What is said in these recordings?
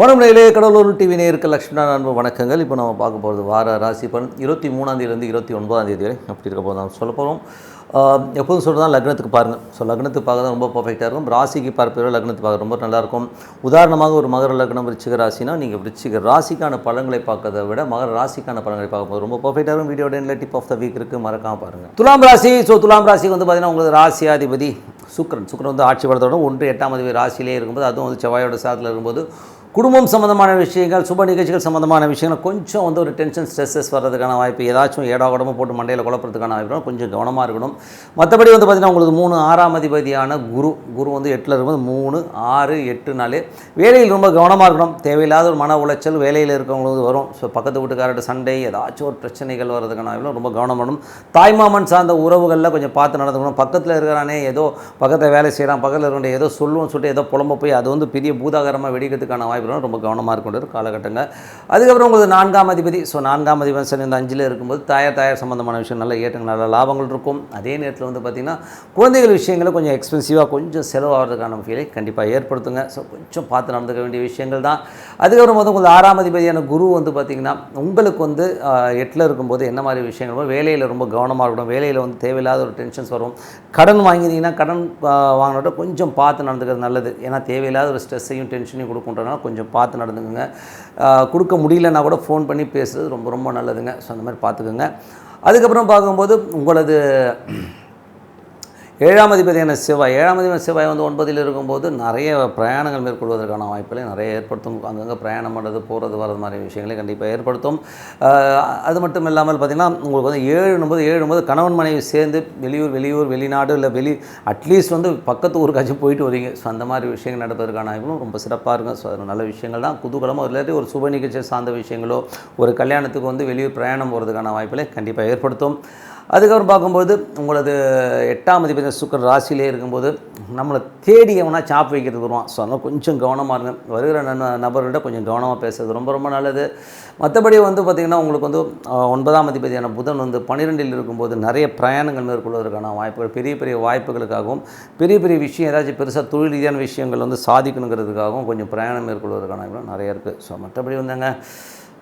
வணக்கம் நிலையிலே கடலூர் டிவி நேருக்கு லக்ஷ்மணா அன்பு வணக்கங்கள். இப்போ நம்ம பார்க்க போகிறது வார ராசி பலன். இருபத்தி மூணாந்தேதியிலேருந்து இருபத்தி ஒன்பதாம் தேதி வரை அப்படி இருக்க போதும் சொல்ல போகிறோம் எப்போதும் சொல்கிறதா லக்னத்துக்கு பாருங்கள் ஸோ லக்னத்துக்கு பார்க்க தான் ரொம்ப பர்ஃபெக்டாக இருக்கும். ராசிக்கு பார்ப்பதோ லக்னத்துக்கு பார்க்க ரொம்ப நல்லாயிருக்கும் உதாரணமாக ஒரு மகர லக்னம் விருச்சிக ராசினா நீங்கள் விருச்சிக ராசிக்கான பழங்களை பார்க்கறத விட மகர ராசிக்கான பழங்களை பார்க்கும்போது ரொம்ப பர்ஃபெக்டாக இருக்கும். வீடியோட எண்டில் டிப் ஆஃப் த வீக் இருக்குது மறக்காமல் பாருங்கள் துலாம் ராசி ஸோ துலாம் ராசிக்கு வந்து பார்த்தீங்கன்னா உங்களுக்கு ராசியாதிபதி சுக்ரன் சுக்ரன் வந்து ஆட்சி படத்தோட ஒன்று எட்டாம் அதிபதி ராசியிலே இருக்கும்போது அதுவும் வந்து செவ்வாயோட சாதத்தில் இருக்கும்போது குடும்பம் சம்மந்தமான விஷயங்கள் சுப நிகழ்ச்சிகள் சம்மந்தமான விஷயங்கள் கொஞ்சம் வந்து ஒரு டென்ஷன் ஸ்ட்ரெஸ்ஸஸ் வர்றதுக்கான வாய்ப்பு ஏதாச்சும் ஏடா உடம்பு போட்டு மண்டையில் குழப்பறதுக்கான வாய்ப்பு கொஞ்சம் கவனமாக இருக்கணும். மற்றபடி வந்து பார்த்திங்கன்னா உங்களுக்கு மூணு ஆறாம் அதிபதியான குரு குரு வந்து எட்டில் இருக்கும்போது மூணு ஆறு எட்டு நாலு. வேலையில் ரொம்ப கவனமாக இருக்கணும். தேவையில்லாத ஒரு மன உளைச்சல் வேலையில் இருக்கவங்களுக்கு வரும். ஸோ பக்கத்து வீட்டுக்காரர்கிட்ட சண்டை ஏதாச்சும் ஒரு பிரச்சனைகள் வர்றதுக்கான வாய்ப்பு ரொம்ப கவனம் பண்ணணும் தாய்மாமன் சார்ந்த உறவுகளில் கொஞ்சம் பார்த்து நடந்துக்கணும். பக்கத்தில் இருக்கிறானே ஏதோ பக்கத்தில் வேலை செய்கிறான் பக்கத்தில் இருக்கிற ஏதோ சொல்லுவோம் சொல்லிட்டு ஏதோ புலம்ப போய் அது வந்து பெரிய பூதாகரமாக வெடிக்கிறதுக்கான வாய்ப்பு இருக்கும். ரொம்ப கவனமாக இருக்கின்ற காலகட்டங்க. அதுக்கப்புறம் உங்களுக்கு நான்காம் அதிபதி. ஸோ நான்காம் அதிபதி சனி இந்த அஞ்சில் இருக்கும்போது தாயார் தாயார் சம்மந்தமான விஷயம் நல்ல ஏற்றங்கள் நல்ல லாபங்கள் இருக்கும். அதே நேரத்தில் வந்து பார்த்திங்கன்னா குழந்தைகள் விஷயங்களை கொஞ்சம் எக்ஸ்பென்சிவாக கொஞ்சம் செலவாகிறதுக்கான ஃபீலை கண்டிப்பாக ஏற்படுத்துங்க. ஸோ கொஞ்சம் பார்த்து நடந்துக்க வேண்டிய விஷயங்கள் தான். அதுக்கப்புறம் வந்து உங்களுக்கு ஆறாம் அதிபதியான குரு வந்து பார்த்திங்கன்னா உங்களுக்கு வந்து எட்டில் இருக்கும்போது என்ன மாதிரி விஷயங்கள் வேலையில் ரொம்ப கவனமாக இருக்கணும். வேலையில் வந்து தேவையில்லாத ஒரு டென்ஷன்ஸ் வரும். கடன் வாங்கினீங்கன்னா கடன் வாங்கினோட கொஞ்சம் பார்த்து நடந்துக்கிறது நல்லது. ஏன்னா தேவையில்லாத ஒரு ஸ்ட்ரெஸ்ஸையும் டென்ஷனையும் கொடுக்குன்றதுனால கொஞ்சம் கொஞ்சம் பார்த்து நடந்துக்குங்க. கொடுக்க முடியலன்னா கூட ஃபோன் பண்ணி பேசுகிறது ரொம்ப ரொம்ப நல்லதுங்க. ஸோ அந்த மாதிரி பார்த்துக்குங்க. அதுக்கப்புறம் பார்க்கும்போது உங்களது ஏழாம் அதிபதியான செவ்வாய் ஏழாம் அதிபதியான செவ்வாய் வந்து ஒன்பதில் இருக்கும்போது நிறைய பிரயாணங்கள் மேற்கொள்வதற்கான வாய்ப்புகளை நிறைய ஏற்படுத்தும். அங்கங்கே பிரயாணம் பண்ணுறது போகிறது வர்றது மாதிரி விஷயங்களை கண்டிப்பாக ஏற்படுத்தும். அது மட்டும் இல்லாமல் பார்த்திங்கன்னா உங்களுக்கு வந்து ஏழும்போது ஏழும்போது கணவன் மனைவி சேர்ந்து வெளியூர் வெளியூர் வெளிநாடு இல்லை வெளி அட்லீஸ்ட் வந்து பக்கத்து ஊருக்காச்சும் போயிட்டு வரீங்க. ஸோ அந்த மாதிரி விஷயங்கள் நடப்பதற்கான வாய்ப்புகளும் ரொம்ப சிறப்பாக இருக்கும். ஸோ அது நல்ல விஷயங்கள் தான். குதூகலமாக இல்லாட்டி ஒரு சுப நிகழ்ச்சி சார்ந்த விஷயங்களோ ஒரு கல்யாணத்துக்கு வந்து வெளியூர் பிரயாணம் போகிறதுக்கான வாய்ப்புகளை கண்டிப்பாக ஏற்படுத்தும். அதுக்கப்புறம் பார்க்கும்போது உங்களது எட்டாம் அதிபதி சுக்கர் ராசியிலே இருக்கும்போது நம்மளை தேடி எவனா சாப் வைக்கிறதுக்கு வருவான். ஸோ அதனால் கொஞ்சம் கவனமாக இருங்க. வருகிற நன்ன நபர்கிட்ட கொஞ்சம் கவனமாக பேசுறது ரொம்ப ரொம்ப நல்லது. மற்றபடி வந்து பார்த்திங்கன்னா உங்களுக்கு வந்து ஒன்பதாம் அதிபதியான புதன் வந்து பன்னிரெண்டில் இருக்கும்போது நிறைய பிரயாணங்கள் மேற்கொள்வதற்கான வாய்ப்புகள் பெரிய பெரிய வாய்ப்புகளுக்காகவும் பெரிய பெரிய விஷயம் ஏதாச்சும் பெருசாக தொழில் ரீதியான விஷயங்கள் வந்து சாதிக்கணுங்கிறதுக்காகவும் கொஞ்சம் பிரயாணம் மேற்கொள்வதற்கான நிறைய இருக்குது ஸோ மற்றபடி வந்துங்க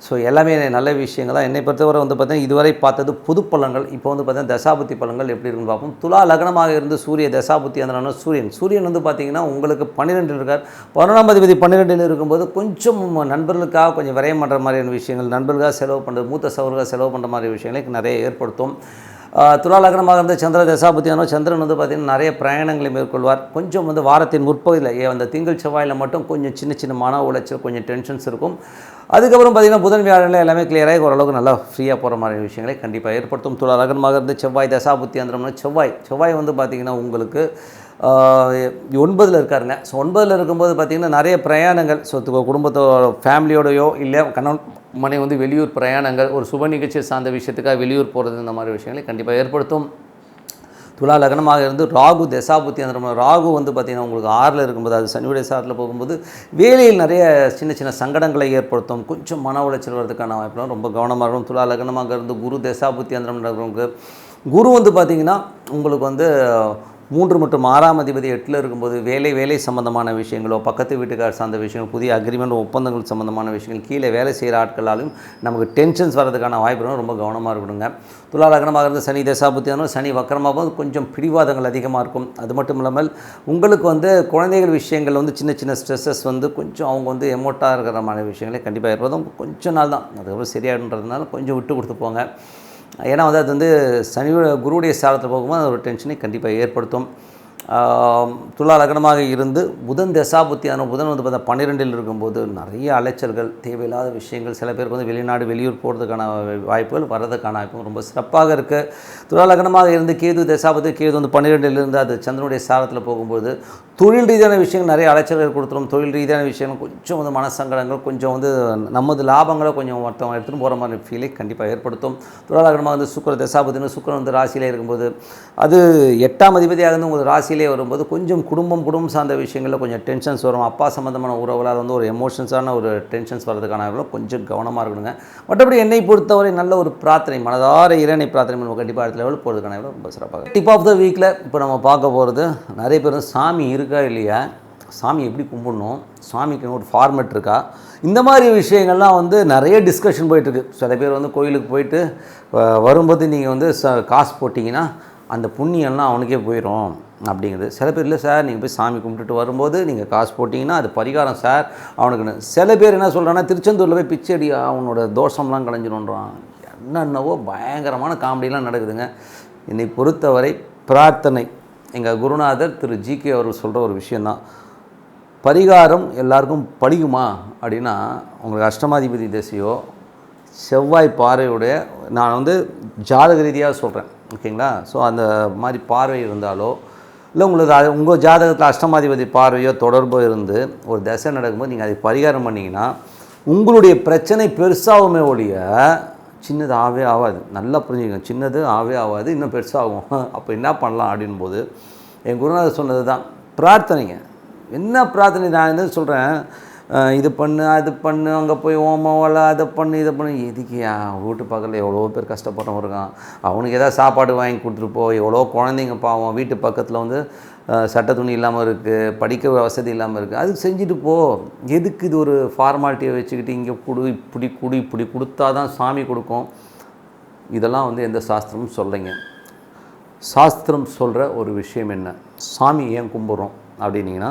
ஸோ எல்லாமே நல்ல விஷயங்கள் தான். என்னை பொறுத்தவரை வந்து பார்த்தீங்கன்னா இதுவரை பார்த்தது புது பழங்கள் இப்போ வந்து பார்த்தீங்கன்னா தசாபுத்தி பழங்கள் எப்படி இருக்குன்னு பார்ப்போம். துலா லக்னமாக இருந்து சூரிய தசாபுத்தி அந்த சூரியன். சூரியன் வந்து பார்த்திங்கன்னா உங்களுக்கு பன்னிரெண்டில் இருக்கார். பதினொன்றாம் அதிபதி பன்னிரெண்டில் இருக்கும்போது கொஞ்சம் நண்பர்களுக்காக கொஞ்சம் விரயம் பண்ணுற மாதிரியான விஷயங்கள் நண்பர்களுக்காக செலவு பண்ணுறது மூத்த சவர்களுக்காக செலவு பண்ணுற மாதிரி விஷயங்களை நிறைய ஏற்படுத்தும். துலா லக்னமாக இருந்த சந்திர தசாபுத்தியானோ சந்திரன் வந்து பார்த்திங்கன்னா நிறைய பிரயாணங்களை மேற்கொள்வார். கொஞ்சம் வந்து வாரத்தின் முற்பகுதியில் ஏ அந்த திங்கள் செவ்வாயில் மட்டும் கொஞ்சம் சின்ன சின்ன மன உளைச்சல் கொஞ்சம் டென்ஷன்ஸ் இருக்கும். அதுக்கப்புறம் பார்த்திங்கன்னா புதன் வியாழனில் எல்லாமே கிளியராகி ஓரளவுக்கு நல்லா ஃப்ரீயாக போகிற மாதிரி விஷயங்களை கண்டிப்பாக ஏற்படுத்தும். துலா லக்னமாக இருந்து செவ்வாய் தசாபுத்தி அந்தரம்னா செவ்வாய் செவ்வாய் வந்து பார்த்திங்கன்னா உங்களுக்கு ஒன்பதில் இருக்காருங்க ஸோ ஒன்பதில் இருக்கும்போது பார்த்திங்கன்னா நிறைய பிரயாணங்கள். ஸோ குடும்பத்தோட ஃபேமிலியோடையோ இல்லை கணவன் மனை வந்து வெளியூர் பிரயாணங்கள் ஒரு சுப நிகழ்ச்சி சார்ந்த விஷயத்துக்காக வெளியூர் போகிறது இந்த மாதிரி விஷயங்களை கண்டிப்பாக ஏற்படுத்தும். துலா லக்னமாக இருந்து ராகு தசாபுத்தி அந்த ராகு வந்து பார்த்திங்கன்னா உங்களுக்கு ஆறில் இருக்கும்போது அது சனியுடைய சாரில் போகும்போது வேலையில் நிறைய சின்ன சின்ன சங்கடங்களை ஏற்படுத்தும். கொஞ்சம் மன உளைச்சல் வரதுக்கான வாய்ப்புலாம் ரொம்ப கவனமாக இருக்கும். துலா லக்னமாக இருந்து குரு தசாபுத்தி அந்த குரு வந்து பார்த்திங்கன்னா உங்களுக்கு வந்து மூன்று மற்றும் ஆறாம் அதிபதி எட்டில் இருக்கும்போது வேலை வேலை சம்பந்தமான விஷயங்களோ பக்கத்து வீட்டுக்கார் சார்ந்த விஷயங்கள் புதிய அக்ரிமெண்ட் ஒப்பந்தங்கள் சம்பந்தமான விஷயங்கள் கீழே வேலை செய்கிற ஆட்களாலும் நமக்கு டென்ஷன்ஸ் வரதுக்கான வாய்ப்பு ரொம்ப கவனமாக இருக்கணுங்க. துலாலகனமாக இருந்த சனி தசாபுத்தியானோ சனி வக்கரமாகவும் கொஞ்சம் பிடிவாதங்கள் அதிகமாக இருக்கும். அது மட்டும் இல்லாமல் உங்களுக்கு வந்து குழந்தைகள் விஷயங்கள் வந்து சின்ன சின்ன ஸ்ட்ரெஸ்ஸஸ் வந்து கொஞ்சம் அவங்க வந்து எமோட்டாக இருக்கிற மாதிரி விஷயங்களே கண்டிப்பாக இருப்பதும் கொஞ்சம் நாள் தான் அதுக்கப்புறம் சரியாயிடுன்றதுனால கொஞ்சம் விட்டு கொடுத்து போங்க. ஏன்னா வந்து அது வந்து சனி குருவுடைய சாரத்தில் போகும்போது அது ஒரு டென்ஷனை கண்டிப்பாக ஏற்படுத்தும். துலா லக்னமாக இருந்து புதன் தசாபுத்தியான புதன் வந்து பார்த்தா பன்னிரெண்டில் இருக்கும்போது நிறைய அலைச்சல்கள் தேவையில்லாத விஷயங்கள் சில பேருக்கு வந்து வெளிநாடு வெளியூர் போகிறதுக்கான வாய்ப்புகள் வர்றதுக்கான வாய்ப்புகள் ரொம்ப சிறப்பாக இருக்குது துலா லக்னமாக இருந்து கேது தசாபதி கேது வந்து பன்னிரெண்டில் இருந்து அது சந்திரனுடைய சாரத்தில் போகும்போது தொழில் ரீதியான விஷயங்கள் நிறைய அலைச்சல்கள் கொடுத்துரும். தொழில் ரீதியான விஷயங்கள் கொஞ்சம் வந்து மனசங்கடங்கள் கொஞ்சம் வந்து நமது லாபங்களை கொஞ்சம் ஒருத்தவங்க எடுத்துகிட்டு போகிற மாதிரி ஃபீலை கண்டிப்பாக ஏற்படுத்தும். துலாலகனமாக வந்து சுக்கர தசாபதினு சுக்கரன் வந்து ராசியில் இருக்கும்போது அது எட்டாம் அதிபதியாக இருந்து உங்கள் ராசியிலே வரும்போது கொஞ்சம் குடும்பம் குடும்பம் சார்ந்த விஷயங்களில் கொஞ்சம் டென்ஷன்ஸ் வரும். அப்பா சம்மந்தமான உறவுகளால் வந்து ஒரு எமோஷன்ஸான ஒரு டென்ஷன்ஸ் வர்றதுக்கான கொஞ்சம் கவனமாக இருக்கணுங்க. மற்றபடி என்னை பொறுத்தவரை நல்ல ஒரு பிரார்த்தனை மனதார இறைனை பிரார்த்தனை நம்ம கண்டிப்பாக அடுத்த லெவல் போகிறதுக்கான ரொம்ப சிறப்பாக டிப் ஆஃப் த வீக்கில் இப்போ நம்ம பார்க்க போகிறது நிறைய பேர் சாமி இருக்கா இல்லையா? சாமி எப்படி கும்பிடணும்? சாமிக்கு ஒரு ஃபார்மெட் இருக்கா? இந்த மாதிரி விஷயங்கள்லாம் வந்து நிறைய டிஸ்கஷன் போயிட்டுருக்கு. சில பேர் வந்து கோயிலுக்கு போயிட்டு வரும்போது நீங்கள் வந்து ச காசு போட்டிங்கன்னா அந்த புண்ணியம்லாம் அவனுக்கே போயிடும் அப்படிங்கிறது. சில பேர் இல்லை சார் நீங்கள் போய் சாமி கும்பிட்டுட்டு வரும்போது நீங்கள் காசு போட்டிங்கன்னா அது பரிகாரம் சார். அவனுக்கு சில பேர் என்ன சொல்கிறான்னா திருச்செந்தூரில் போய் பிச்சடி அவனோட தோஷம்லாம் கலைஞ்சிடுன்றான் என்னென்னவோ பயங்கரமான காமெடிலாம் நடக்குதுங்க. என்னை பொறுத்தவரை பிரார்த்தனை. எங்கள் குருநாதர் திரு ஜிகே அவர்கள் சொல்கிற ஒரு விஷயந்தான் பரிகாரம் எல்லாருக்கும் படிக்குமா? அப்படின்னா உங்களுக்கு அஷ்டமாதிபதி திசையோ செவ்வாய் பார்வையுடைய நான் வந்து ஜாதக ரீதியாக சொல்கிறேன் ஓகேங்களா? ஸோ அந்த மாதிரி பார்வை இருந்தாலோ இல்லை உங்களுக்கு அது உங்கள் ஜாதகத்தில் அஷ்டமாதிபதி பார்வையோ தொடர்போ இருந்து ஒரு தசை நடக்கும்போது நீங்கள் அதை பரிகாரம் பண்ணிங்கன்னா உங்களுடைய பிரச்சனை பெருசாகுமே ஒழிய சின்னது ஆவே ஆகாது. நல்லா புரிஞ்சுக்கங்க. சின்னது ஆவே ஆகாது இன்னும் பெருசாகும். அப்போ என்ன பண்ணலாம் அப்படின் போது என் குருநாதர் சொன்னது தான். பிரார்த்தனைங்க. என்ன பிரார்த்தனை? நான் என்ன சொல்கிறேன்? இது பண்ணு அது பண்ணு அங்கே போய் ஓமம் அதை பண்ணு இதை பண்ணு. எதுக்கு என் வீட்டு பக்கத்தில் எவ்வளோ பேர் கஷ்டப்படுறவங்க இருக்கான் அவனுக்கு ஏதாவது சாப்பாடு வாங்கி கொடுத்துருப்போ எவ்வளோ குழந்தைங்க பாவம். வீட்டு பக்கத்தில் வந்து சட்ட சட்டை துணி இல்லாமல் இருக்குது படிக்க வசதி இல்லாமல் இருக்குது அது செஞ்சுட்டு போ. எதுக்கு இது ஒரு ஃபார்மாலிட்டியை வச்சுக்கிட்டு இங்கே கொடு இப்படி குடி இப்படி கொடுத்தா தான் சாமி கொடுக்கும். இதெல்லாம் வந்து எந்த சாஸ்திரமும் சொல்லைங்க சாஸ்திரம் சொல்கிற ஒரு விஷயம் என்ன? சாமி ஏன் கும்பிட்றோம்? அப்படின்னீங்கன்னா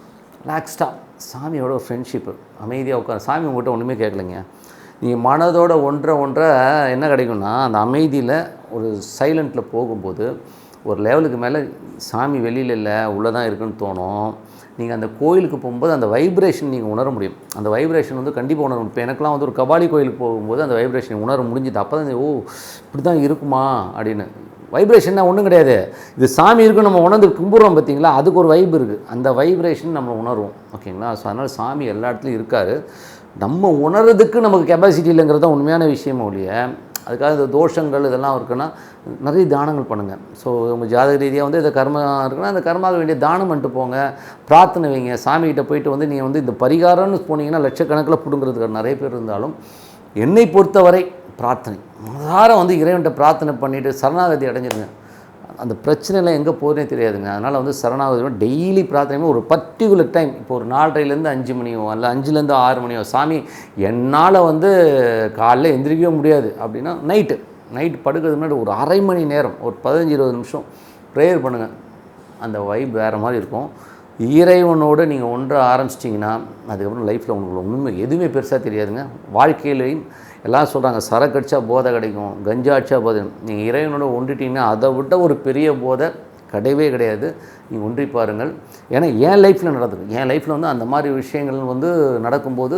ரிலாக்ஸ்டாக சாமியோட ஒரு ஃப்ரெண்ட்ஷிப்பு அமைதியாக உட்காந்து சாமி உங்கள்கிட்ட ஒன்றுமே கேட்கலைங்க. நீங்கள் மனதோட ஒன்றை ஒன்றை என்ன கிடைக்கும்னா அந்த அமைதியில் ஒரு சைலண்ட்டில் போகும்போது ஒரு லெவலுக்கு மேலே சாமி வெளியில் இல்லை உள்ளே தான் இருக்குன்னு தோணும். நீங்கள் அந்த கோயிலுக்கு போகும்போது அந்த வைப்ரேஷன் நீங்கள் உணர முடியும். அந்த வைப்ரேஷன் வந்து கண்டிப்பாக உணர முடியும். இப்போ எனக்குலாம் வந்து ஒரு கபாலி கோயிலுக்கு போகும்போது அந்த வைப்ரேஷன் உணர முடிஞ்சுது. அப்போ தான் ஓ இப்படி தான் இருக்குமா அப்படின்னு. வைப்ரேஷன்னா ஒன்றும் கிடையாது. இது சாமி இருக்குன்னு நம்ம உணர்ந்து கும்பிட்றோம் பார்த்தீங்களா அதுக்கு ஒரு வைப் இருக்குது அந்த வைப்ரேஷன் நம்ம உணர்வோம். ஓகேங்களா? ஸோ அதனால் சாமி எல்லா இடத்துலையும் இருக்கார். நம்ம உணர்றதுக்கு நமக்கு கெப்பாசிட்டி இல்லைங்கிறது தான் உண்மையான விஷயமும் ஒழிய அதுக்காக இந்த தோஷங்கள் இதெல்லாம் இருக்குன்னா நிறைய தானங்கள் பண்ணுங்கள் ஸோ உங்கள் ஜாதக ரீதியாக வந்து இந்த கர்மா இருக்குன்னா அந்த கர்மாவுக்கு வேண்டிய தானம் பண்ணிட்டு போங்க. பிரார்த்தனை வைங்க. சாமிகிட்ட போயிட்டு வந்து நீங்கள் வந்து இந்த பரிகாரம்னு போனீங்கன்னா லட்சக்கணக்கில் பிடுங்கிறதுக்கு நிறைய பேர் இருந்தாலும் என்னை பொறுத்தவரை பிரார்த்தனை. மனதார வந்து இறைவன்கிட்ட பிரார்த்தனை பண்ணிவிட்டு சரணாகதி அடைஞ்சிருங்க. அந்த பிரச்சனைலாம் எங்கே போகிறதே தெரியாதுங்க. அதனால் வந்து சரணாகதி டெய்லி பிரார்த்தனை ஒரு பர்டிகுலர் டைம் இப்போ ஒரு நாலரைலேருந்து அஞ்சு மணியோ அல்ல அஞ்சுலேருந்து ஆறு மணியோ சாமி என்னால் வந்து காலைல எந்திரிக்கவே முடியாது. அப்படின்னா நைட்டு நைட் படுக்கிறதுக்கு முன்னாடி ஒரு அரை மணி நேரம் ஒரு பதினஞ்சு இருபது நிமிஷம் ப்ரேயர் பண்ணுங்கள் அந்த வைப் வேறு மாதிரி இருக்கும். இறைவனோடு நீங்கள் ஒன்றை ஆரம்பிச்சிட்டிங்கன்னா அதுக்கப்புறம் லைஃப்பில் உங்களுக்கு உண்மை எதுவுமே பெருசாக தெரியாதுங்க. வாழ்க்கையிலையும் எல்லாம் சொல்கிறாங்க சரக்கு அடித்தா போதை கிடைக்கும் கஞ்சா அடித்தா போதை நீங்கள் இறைவனோட ஒன்றிட்டீங்கன்னா அதை விட ஒரு பெரிய போதை கிடையவே கிடையாது. நீங்கள் ஒன்றி பாருங்கள். ஏன்னா என் லைஃப்பில் நடந்தது என் லைஃப்பில் வந்து அந்த மாதிரி விஷயங்கள் வந்து நடக்கும்போது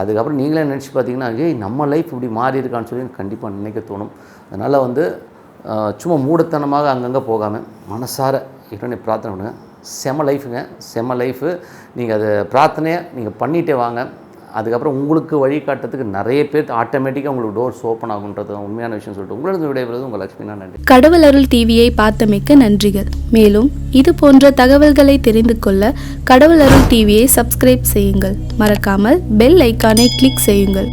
அதுக்கப்புறம் நீங்களே நினச்சி பார்த்தீங்கன்னா ஏய் நம்ம லைஃப் இப்படி மாறி இருக்கான்னு சொல்லி கண்டிப்பாக நினைக்க தோணும். அதனால் வந்து சும்மா மூடத்தனமாக அங்கங்கே போகாமல் மனசார இறைவனை பிரார்த்தனை பண்ணுங்கள் செம லைஃபுங்க செம லைஃபு நீங்கள் அதை பிரார்த்தனையை நீங்கள் பண்ணிகிட்டே வாங்க. அதுக்கப்புறம் உங்களுக்கு வழிகாட்டுறதுக்கு நிறைய பேர் ஆட்டோமேட்டிக்காக உங்களுக்கு டோர்ஸ் ஓப்பன் ஆகுன்றது தான் உண்மையான விஷயம் சொல்லிட்டு உங்களது விடைபெறுவது உங்கள் லட்சுமி நன்றி. கடவுள் அருள் டிவியை பார்த்தமைக்க நன்றிகள். மேலும் இது போன்ற தகவல்களை தெரிந்து கொள்ள கடவுள் அருள் டிவியை சப்ஸ்கிரைப் செய்யுங்கள். மறக்காமல் பெல் ஐக்கானை கிளிக் செய்யுங்கள்.